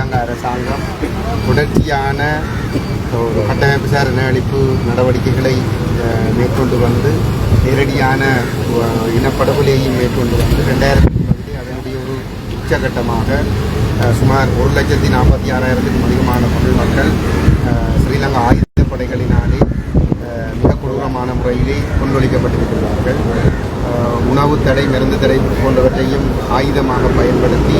ஸ்ரீலங்கா அரசாங்கம் தொடர்ச்சியான ஒரு கட்டமைப்பு சார் அழிப்பு நடவடிக்கைகளை மேற்கொண்டு வந்து நேரடியான இனப்படுகொலையையும் மேற்கொண்டு வந்து ரெண்டாயிரத்தி இருபதிலே அதனுடைய ஒரு உச்சகட்டமாக சுமார் ஒரு லட்சத்தி நாற்பத்தி ஆறாயிரத்துக்கும் அதிகமான தமிழ் மக்கள் ஸ்ரீலங்கா ஆயுதப்படைகளினாலே படைகளினாலே மிக கொடூரமான முறையிலே கொண்டொழிக்கப்பட்டிருக்கிறார்கள் உணவு தடை மருந்து தடை போன்றவற்றையும் ஆயுதமாக பயன்படுத்தி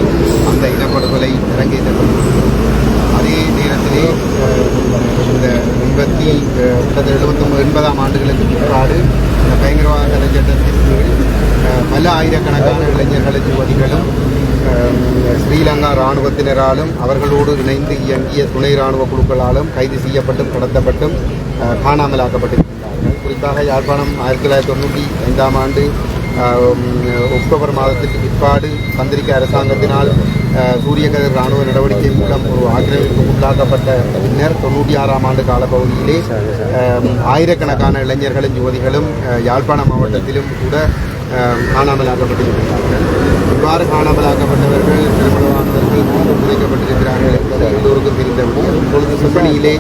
கிட்டத்தட்ட எண்பதாம் ஆண்டுகளுக்கு பிற்பாடு இந்த பயங்கரவாத தலைச்சட்டத்தின் கீழ் பல ஆயிரக்கணக்கான இளைஞர்களும் யுவதிகளும் ஸ்ரீலங்கா இராணுவத்தினராலும் அவர்களோடு இணைந்து இயங்கிய துணை இராணுவ குழுக்களாலும் கைது செய்யப்பட்டும் கடத்தப்பட்டும் காணாமலாக்கப்பட்டிருக்கிறார்கள் குறிப்பாக யாழ்ப்பாணம் ஆயிரத்தி தொள்ளாயிரத்தி தொண்ணூற்றி ஐந்தாம் ஆண்டு அக்டோபர் மாதத்திற்கு பிற்பாடு சந்திரிக்க அரசாங்கத்தினால் சூரிய கதிர் இராணுவ நடவடிக்கை மூலம் ஒரு ஆக்கிரமிப்பு உள்ளாக்கப்பட்ட பின்னர் தொண்ணூற்றி ஆறாம் ஆண்டு காலப்பகுதியிலே ஆயிரக்கணக்கான இளைஞர்களும் யுவதிகளும் யாழ்ப்பாண மாவட்டத்திலும் கூட காணாமலாக்கப்பட்டிருக்கிறார்கள். இவ்வாறு காணாமலாக்கப்பட்டவர்கள் திருமணமானவர்கள் குறைக்கப்பட்டிருக்கிறார்கள் என்பது எல்லோருக்கும் தெரிந்த இப்பொழுது செப்பனியிலே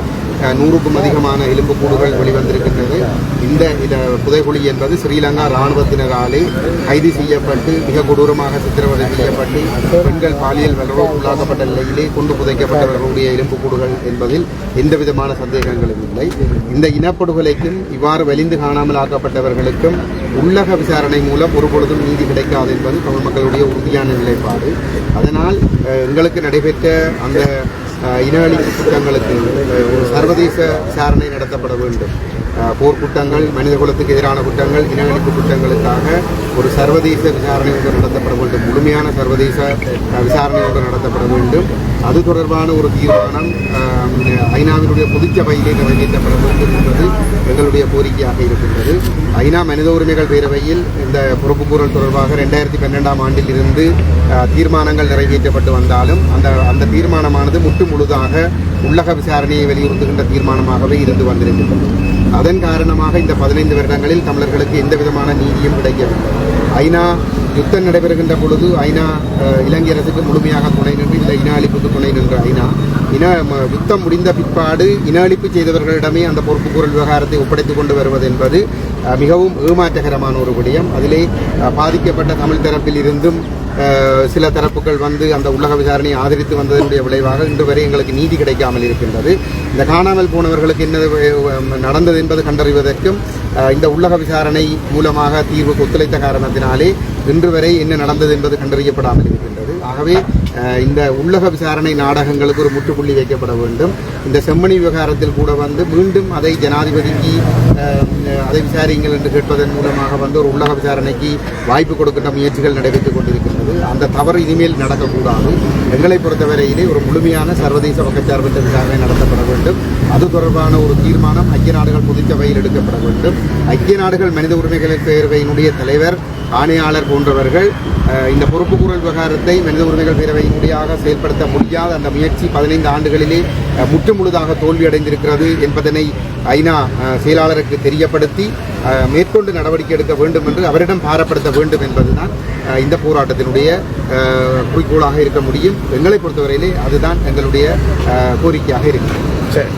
நூறுக்கும் அதிகமான எலும்புக்கூடுகள் வெளிவந்திருக்கின்றது. இந்த இந்த புதைகுழி என்பது ஸ்ரீலங்கா இராணுவத்தினராலே கைது செய்யப்பட்டு மிக கொடூரமாக சித்திரவதை செய்யப்பட்டு பெண்கள் பாலியல் வல்லுறவு உள்ளாக்கப்பட்ட நிலையிலே கொண்டு புதைக்கப்பட்டவர்களுடைய எலும்புக்கூடுகள் என்பதில் எந்த விதமான சந்தேகங்களும் இல்லை. இந்த இனப்படுகொலைக்கும் இவ்வாறு வலிந்து காணாமல் ஆக்கப்பட்டவர்களுக்கும் உள்ளக விசாரணை மூலம் ஒருபொழுதும் நீதி கிடைக்காது என்பது தமிழ் மக்களுடைய உறுதியான நிலைப்பாடு. அதனால் எங்களுக்கு நடைபெற்ற அந்த இனவெளி இன குற்றங்களுக்கு ஒரு சர்வதேச விசாரணை நடத்தப்பட வேண்டும் போர்க்குற்றங்கள் மனித குலத்துக்கு எதிரான குற்றங்கள் இனவெளிப்பு குற்றங்களுக்காக ஒரு சர்வதேச விசாரணை ஒன்று நடத்தப்பட வேண்டும். முழுமையான சர்வதேச விசாரணை ஒன்று நடத்தப்பட வேண்டும். அது தொடர்பான ஒரு தீர்மானம் ஐநாவினுடைய பொதுச்சபையிலே நிறைவேற்றப்பட வேண்டும் என்பது எங்களுடைய கோரிக்கையாக இருக்கின்றது. ஐநா மனித உரிமைகள் பேரவையில் இந்த பொறுப்புக்கூறல் தொடர்பாக ரெண்டாயிரத்தி பன்னெண்டாம் ஆண்டில் இருந்து தீர்மானங்கள் நிறைவேற்றப்பட்டு வந்தாலும் அந்த அந்த தீர்மானமானது முற்று முழுதாக உள்ளக விசாரணையை வலியுறுத்துகின்ற தீர்மானமாகவே இருந்து வந்திருக்கின்றது. அதன் காரணமாக இந்த பதினைந்து வருடங்களில் தமிழர்களுக்கு எந்த விதமான நீதியும் கிடைக்கவில்லை. ஐநா யுத்தம் நடைபெறுகின்ற பொழுது ஐநா இலங்கை அரசுக்கு முழுமையாக துணை நின்று இந்த இன அழிப்புக்கு துணை நின்ற ஐநா இன ம- யுத்தம் முடிந்த பிற்பாடு இன அழிப்பு செய்தவர்களிடமே அந்த பொறுப்புக்கூறல் விவகாரத்தை ஒப்படைத்துக் கொண்டு வருவது என்பது மிகவும் ஏமாற்றகரமான ஒரு விடயம். அதிலே பாதிக்கப்பட்ட தமிழ் தரப்பில் இருந்தும் சில தரப்புகள் வந்து அந்த உள்ளக விசாரணையை ஆதரித்து வந்ததனுடைய விளைவாக இன்று வரை எங்களுக்கு நீதி கிடைக்காமல் இருக்கின்றது. இந்த காணாமல் போனவர்களுக்கு என்ன நடந்தது என்பது கண்டறிவதற்கும் இந்த உள்ளக விசாரணை மூலமாக தீர்வுக்கு ஒத்துழைத்த காரணத்தினாலே இன்று வரை என்ன நடந்தது என்பது கண்டறியப்படாமல் இருக்கின்றது. ஆகவே இந்த உள்ளக விசாரணை நாடகங்களுக்கு ஒரு முற்றுப்புள்ளி வைக்கப்பட வேண்டும். இந்த செம்மணி விவகாரத்தில் கூட வந்து மீண்டும் அதை ஜனாதிபதிக்கு அதை விசாரியுங்கள் என்று கேட்பதன் மூலமாக வந்து ஒரு உள்ளக விசாரணைக்கு வாய்ப்பு கொடுக்கின்ற முயற்சிகள் நடைபெற்றுக் கொண்டிருக்கின்றது. அந்த தவறு இனிமேல் நடக்கக்கூடாது. எங்களை பொறுத்தவரையிலே ஒரு முழுமையான சர்வதேச பக்கச்சார்பற்ற விசாரணை நடத்தப்பட வேண்டும். அது தொடர்பான ஒரு தீர்மானம் ஐக்கிய நாடுகள் பொதுச்சபையில் எடுக்கப்பட வேண்டும். ஐக்கிய நாடுகள் மனித உரிமைகள் பேரவையினுடைய தலைவர் ஆணையாளர் போன்றவர்கள் இந்த இந்த பொறுப்புக்கூறல் விவகாரத்தை மனித உரிமைகள் பேரவையினுடையாக செயல்படுத்த முடியாத அந்த முயற்சி பதினைந்து ஆண்டுகளிலே முற்றுமுழுதாக முற்று முழுதாக தோல்வியடைந்திருக்கிறது என்பதனை ஐநா செயலாளருக்கு தெரியப்படுத்தி மேற்கொண்டு நடவடிக்கை எடுக்க வேண்டும் என்று அவரிடம் பாரப்படுத்த வேண்டும் என்பதுதான் இந்த போராட்டத்தினுடைய குறிக்கோளாக இருக்க முடியும். எங்களை பொறுத்தவரையிலே அதுதான் எங்களுடைய கோரிக்கையாக இருக்கிறது. சரி.